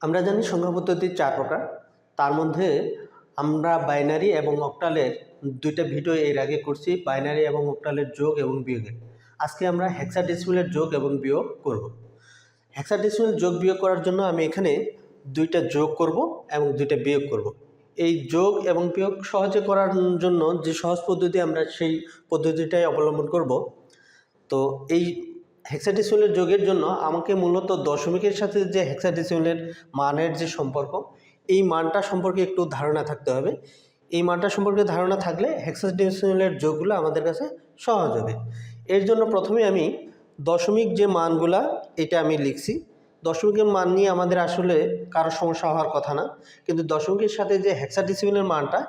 আমরা জানি সংখ্যা পদ্ধতি চার প্রকার। তার মধ্যে আমরা বাইনারি এবং অক্টালের দুইটা ভিডিও এর আগে করছি, বাইনারি এবং অক্টালের যোগ এবং বিয়োগের। আজকে আমরা হেক্সাডেসিমেলের যোগ এবং বিয়োগ করব। হেক্সাডেসিমেল যোগ বিয়োগ করার জন্য আমি এখানে দুইটা যোগ করব এবং দুইটা বিয়োগ করব। এই যোগ এবং বিয়োগ সহজে করার জন্য যে সহজ পদ্ধতি আমরা সেই পদ্ধতিটাই অবলম্বন করব, তো এই হেক্সাডেসিমেলের যোগের জন্য আমাকে মূলত দশমিকের সাথে যে হেক্সাডেসিমেলের মানের যে সম্পর্ক, এই মানটা সম্পর্কে একটু ধারণা থাকতে হবে। এই মানটা সম্পর্কে ধারণা থাকলে হেক্সাডেসিমেলের যোগগুলো আমাদের কাছে সহজ হবে। এর জন্য প্রথমে আমি দশমিক যে মানগুলা, এটা আমি লিখছি। দশমিকের মান নিয়ে আমাদের আসলে কারও সমস্যা হওয়ার কথা না, কিন্তু দশমিকের সাথে যে হেক্সাডেসিমেলের মানটা,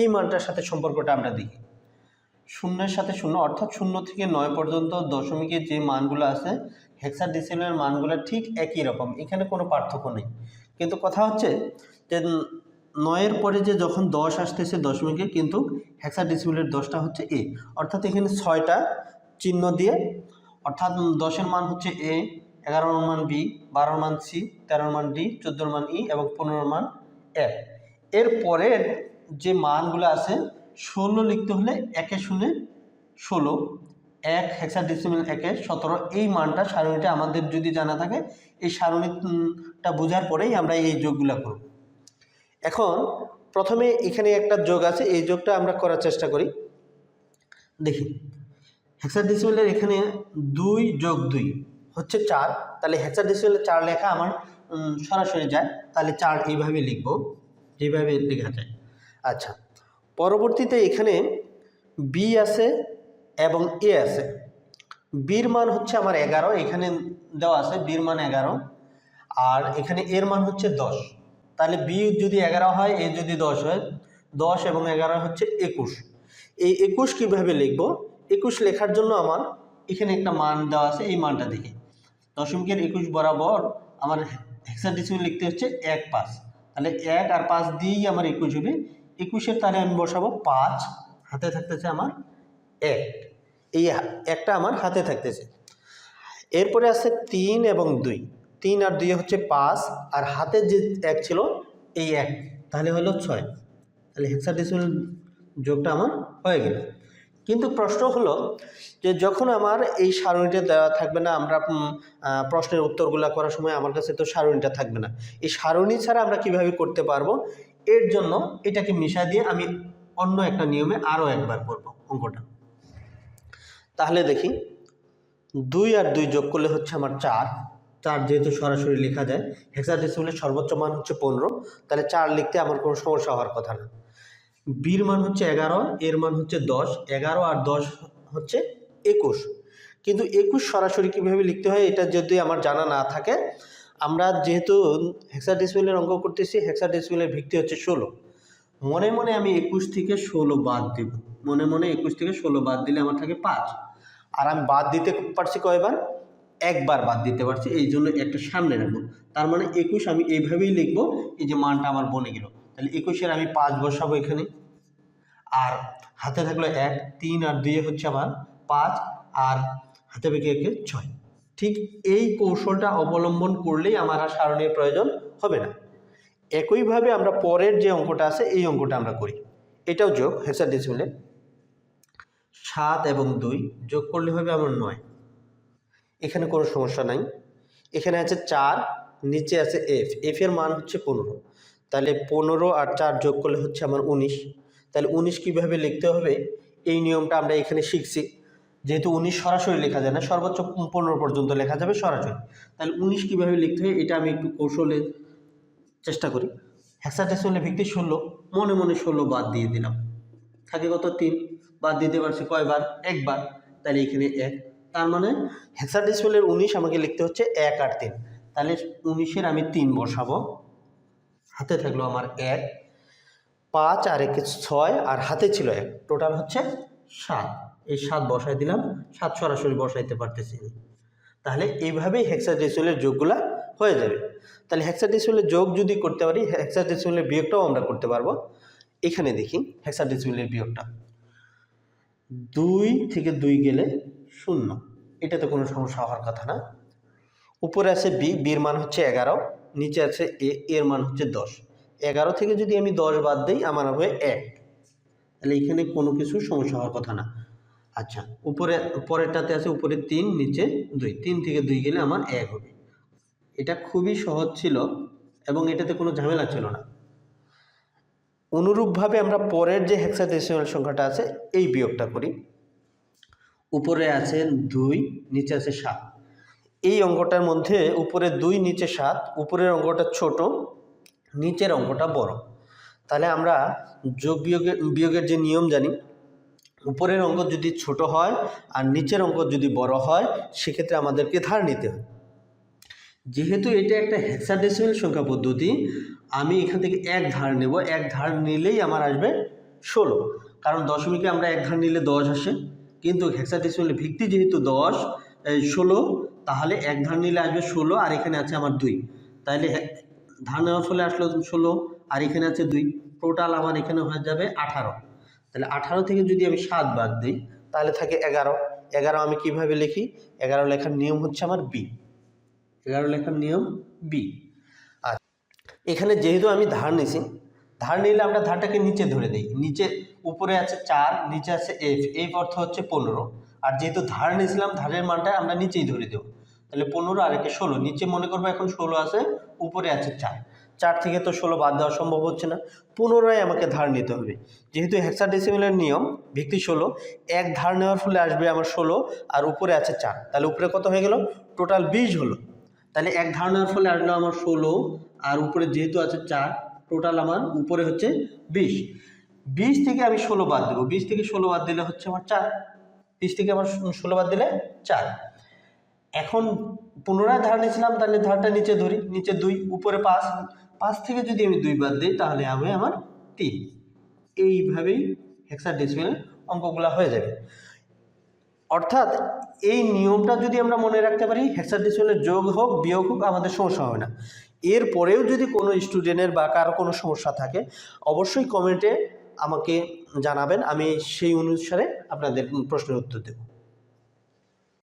এই মানটার সাথে সম্পর্কটা আমরা দেখি। শূন্যের সাথে শূন্য, অর্থাৎ শূন্য থেকে নয় পর্যন্ত দশমিকের যে মানগুলো আছে হেক্সাডেসিমেলের মানগুলো ঠিক একই রকম, এখানে কোনো পার্থক্য নেই। কিন্তু কথা হচ্ছে যে নয়ের পরে যে যখন দশ আসতেছে দশমিকে, কিন্তু হেক্সাডেসিমেলের দশটা হচ্ছে এ অর্থাৎ এখানে ছয়টা চিহ্ন দিয়ে, অর্থাৎ দশের মান হচ্ছে এ এগারোর মান বি বারোর মান সি তেরোর মান ডি চোদ্দোর মান ই এবং পনেরোর মান এফ এর পরের যে মানগুলো আছে ষোলো লিখতে হলে একে শুনে ষোলো, এক হেক্সাডেসিমেল একে সতেরো, এই মানটা সারণীটা আমাদের যদি জানা থাকে, এই সারণীটা বোঝার পরেই আমরা এই যোগগুলো করব। এখন প্রথমে এখানে একটা যোগ আছে, এই যোগটা আমরা করার চেষ্টা করি। দেখি হেক্সাডেসিমেলের এখানে দুই যোগ দুই হচ্ছে চার, তাহলে হেক্সাডেসিমেলের চার লেখা আমার সরাসরি যায়, তাহলে চার এইভাবে লিখব যেভাবে লেখা যায়। আচ্ছা পরবর্তীতে এখানে বি আছে এবং এ আছে। বির মান হচ্ছে আমার এগারো, এখানে দেওয়া আছে বির মান এগারো, আর এখানে এর মান হচ্ছে দশ। তাহলে বি যদি এগারো হয় এ যদি দশ হয়, দশ এবং এগারো হচ্ছে একুশ। এই একুশ কীভাবে লিখব? একুশ লেখার জন্য আমার এখানে একটা মান দেওয়া আছে, এই মানটা দেখি। দশমিকের একুশ বরাবর আমার হেক্সাডেসিমেল লিখতে হচ্ছে এক পাঁচ। তাহলে এক আর পাঁচ দিয়েই আমার একুশ হবে। একুশের তাহলে আমি বসাবো পাঁচ, হাতে থাকতেছে আমার এক। এই একটা আমার হাতে থাকতেছে। এরপরে আছে তিন এবং দুই। তিন আর দুই হচ্ছে পাঁচ, আর হাতে যে এক ছিল এই এক। তাহলে হলো ছয়। তাহলে হেক্সাডেসিমাল যোগটা আমার হয়ে গেল। কিন্তু প্রশ্ন হলো যে যখন আমার এই সারণীটা দেওয়া থাকবে না, আমরা প্রশ্নের উত্তরগুলো করার সময় আমার কাছে তো সারণীটা থাকবে না। এই সারণী ছাড়া আমরা কীভাবে করতে পারব? এর জন্য এটাকে মিশা দিয়ে আমি অন্য একটা নিয়মে আরও একবার করব অঙ্কটা। তাহলে দেখি, দুই আর দুই যোগ করলে হচ্ছে আমার চার। চার যেহেতু সরাসরি লেখা যায় হেক্সাডেসিমেলের সর্বোচ্চ মান হচ্ছে পনেরো। তাহলে চার লিখতে আমার কোনো সমস্যা হওয়ার কথা না। বির মান হচ্ছে এগারো, এর মান হচ্ছে দশ, এগারো আর দশ হচ্ছে একুশ। কিন্তু একুশ সরাসরি কীভাবে লিখতে হয়, এটা যদি আমার জানা না থাকে আমরা যেহেতু হেক্সাডেসিমেলের অঙ্ক করতেছি হেক্সাডেসিমেলের ভিত্তি হচ্ছে ষোলো। মনে মনে আমি একুশ থেকে ষোলো বাদ দিব। মনে মনে একুশ থেকে ষোলো বাদ দিলে আমার থাকে পাঁচ। আর আমি বাদ দিতে পারছি কয়বার? একবার বাদ দিতে পারছি, এই জন্য একটা সামনে রাখব। তার মানে একুশ আমি এইভাবেই লিখব, এই যে মানটা আমার বনে গেল। তাহলে একুশের আমি পাঁচ বসাবো এখানে। আর হাতে থাকল এক, তিন আর দুইয়ে হচ্ছে আমার পাঁচ, আর হাতে বেঁকে একে ছয়। ঠিক এই কৌশলটা অবলম্বন করলেই আমার আর সারণীর প্রয়োজন হবে না। একইভাবে আমরা পরের যে অঙ্কটা আছে, এই অঙ্কটা আমরা করি। এটাও যোগ হেক্সাডেসিমেলের সাত এবং দুই যোগ করলে হবে আমার নয়। এখানে কোনো সমস্যা নাই। এখানে আছে চার, নিচে আছে এফ এফ এর মান হচ্ছে পনেরো। তাহলে পনেরো আর চার যোগ করলে হচ্ছে আমার উনিশ। তাহলে উনিশ কীভাবে লিখতে হবে? এই নিয়মটা আমরা এখানে শিখছি। যেহেতু উনিশ সরাসরি লেখা যায় না, সর্বোচ্চ পনেরো পর্যন্ত লেখা যাবে সরাসরি। তাহলে উনিশ কীভাবে লিখতে হয় এটা আমি একটু কৌশলে চেষ্টা করি। হেক্সাডেসিমেলের ভিত্তি ষোলো, মনে মনে ষোলো বাদ দিয়ে দিলাম। থাকে কত? তিন। বাদ দিতে পারছি কয়বার? একবার। তাহলে এখানে এক। তার মানে হেক্সাডেসিমেলের উনিশ আমাকে লিখতে হচ্ছে এক আর তিন। তাহলে উনিশের আমি তিন বসাবো। হাতে থাকল আমার এক, পাঁচ আর একে ছয়, আর হাতে ছিল এক। টোটাল হচ্ছে সাত। এই সাত বসাই দিলাম, সাত সরাসরি বসাইতে পারতেছি তাহলে এইভাবেই হেক্সাডেসিমেলের যোগগুলা হয়ে যাবে। তাহলে হেক্সাডেসিমেলের যোগ যদি করতে পারি হেক্সাডেসিমেলের বিয়োগটাও আমরা করতে পারব। এখানে দেখি হেক্সাডেসিমেলের বিয়োগটা। দুই থেকে দুই গেলে শূন্য। এটাতে কোনো সমস্যা হওয়ার কথা না। উপরে আছে বি বির মান হচ্ছে এগারো, নিচে আছে এ এর মান হচ্ছে দশ। এগারো থেকে যদি আমি দশ বাদ দিই, আমার হবে এক। তাহলে এখানে কোনো কিছু সমস্যা হওয়ার কথা না। আচ্ছা উপরে পরেরটাতে আছে উপরে তিন, নিচে দুই। তিন থেকে দুই গেলে আমার এক হবে। এটা খুবই সহজ ছিল এবং এটাতে কোনো ঝামেলা ছিল না। অনুরূপভাবে আমরা পরের যে হেক্সাডেসিমাল সংখ্যাটা আছে, এই বিয়োগটা করি। উপরে আছে দুই, নিচে আছে সাত। এই অঙ্কটার মধ্যে উপরে দুই, নিচে সাত, উপরের অঙ্কটা ছোট, নিচের অঙ্কটা বড়। তাহলে আমরা যোগ বিয়োগের বিয়োগের যে নিয়ম জানি উপরের অঙ্ক যদি ছোট হয় আর নিচের অঙ্ক যদি বড় হয়, সেক্ষেত্রে আমাদেরকে ধার নিতে হয় যেহেতু এটা একটা হেক্সাডেসিমাল সংখ্যা পদ্ধতি, আমি এখান থেকে এক ধার নেব। এক ধার নিলেই আমার আসবে ষোলো। কারণ দশমিকে আমরা এক ধার নিলে দশ আসে। কিন্তু হেক্সাডেসিমাল ভিত্তি যেহেতু দশ ষোলো, তাহলে এক ধার নিলে আসবে ষোলো, আর এখানে আছে আমার দুই। তাহলে ধার নেওয়ার ফলে আসলো ষোলো, আর এখানে আছে দুই। টোটাল আমার এখানে হয়ে যাবে আঠারো। তাহলে আঠারো থেকে যদি আমি সাত বাদ দিই, তাহলে থাকে এগারো। এগারো আমি কীভাবে লিখি? এগারো লেখার নিয়ম হচ্ছে আমার বি এগারো লেখার নিয়ম বি আচ্ছা এখানে যেহেতু আমি ধার নিছি, ধার নিলে আমরা ধারটাকে নিচে ধরে দিই। নিচে উপরে আছে চার, নিচে আছে এফ এফ অর্থ হচ্ছে পনেরো। আর যেহেতু ধার নিয়েছিলাম, ধারের মানটা আমরা নিচেই ধরে দেবো। তাহলে পনেরো আর একে ষোলো। নিচে মনে করব এখন ষোলো আছে, উপরে আছে চার। চার থেকে তো ষোলো বাদ দেওয়া সম্ভব হচ্ছে না। পুনরায় আমাকে ধার নিতে হবে। যেহেতু হেক্সাডেসিমেলের নিয়ম, ভিত্তি ষোলো, এক ধার নেওয়ার ফলে আসবে আমার ষোলো আর উপরে আছে চার। তাহলে উপরে কত হয়ে গেল? টোটাল বিশ হলো। তাহলে এক ধার নেওয়ার ফলে আসলো আমার ষোলো আর উপরে যেহেতু আছে চার টোটাল আমার উপরে হচ্ছে বিশ। বিশ থেকে আমি ষোলো বাদ দেবো। বিশ থেকে ষোলো বাদ দিলে হচ্ছে আমার চার। বিশ থেকে আমার ষোলো বাদ দিলে চার। এখন পুনরায় ধার নিয়েছিলাম, তাহলে ধারটা নিচে ধরি। নিচে দুই, উপরে পাঁচ। পাঁচ থেকে যদি আমি দুই বাদ দিই, তাহলে হবে আমার তিন। এইভাবেই হেক্সাডেসিমেল অঙ্কগুলো হয়ে যাবে। অর্থাৎ এই নিয়মটা যদি আমরা মনে রাখতে পারি হেক্সাডেসিমেলের যোগ হোক, বিয়োগ হোক, আমাদের সমস্যা হবে না। এরপরেও যদি কোনো স্টুডেন্টের বা কারও কোনো সমস্যা থাকে, অবশ্যই কমেন্টে আমাকে জানাবেন, আমি সেই অনুসারে আপনাদের প্রশ্নের উত্তর দেবো।